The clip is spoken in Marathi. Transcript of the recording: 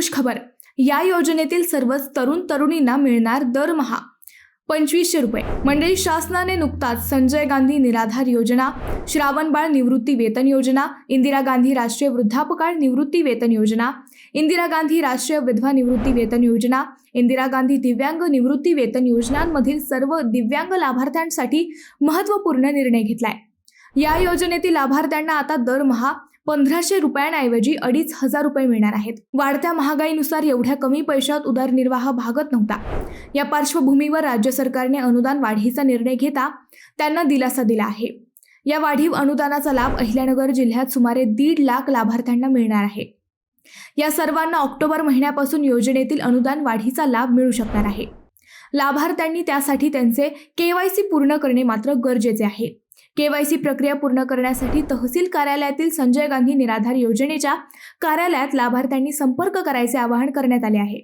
खुशखबर. या योजनेतील सर्वच तरुण तरुणींना मिळणार दरमहा पंचवीसशे रुपये. मंडळी शासनाने नुकताच संजय गांधी निराधार योजना श्रावणबाळ निवृत्ती वेतन योजना इंदिरा गांधी राष्ट्रीय वृद्धापकाळ निवृत्ती वेतन योजना इंदिरा गांधी राष्ट्रीय विधवा निवृत्ती वेतन योजना इंदिरा गांधी दिव्यांग निवृत्ती वेतन योजनांमधील सर्व दिव्यांग लाभार्थ्यांसाठी महत्त्वपूर्ण निर्णय घेतलाय. या योजनेतील लाभार्थ्यांना आता दरमहा पंधराशे रुपयांऐवजी अडीच हजार रुपये मिळणार आहेत. वाढत्या महागाईनुसार एवढ्या कमी पैशात उदरनिर्वाह भागत नव्हता. या पार्श्वभूमीवर राज्य सरकारने अनुदान वाढीचा निर्णय घेता त्यांना दिलासा दिला आहे. या वाढीव अनुदानाचा लाभ अहिल्यानगर जिल्ह्यात सुमारे दीड लाख लाभार्थ्यांना मिळणार आहे. या सर्वांना ऑक्टोबर महिन्यापासून योजनेतील अनुदान वाढीचा लाभ मिळू शकणार आहे. लाभार्थ्यांनी त्यासाठी त्यांचे केवायसी पूर्ण करणे मात्र गरजेचे आहे. केवायसी प्रक्रिया पूर्ण करण्यासाठी तहसील कार्यालयातील संजय गांधी निराधार योजनेच्या कार्यालयात लाभार्थ्यांनी संपर्क करायचे आवाहन करण्यात आले आहे.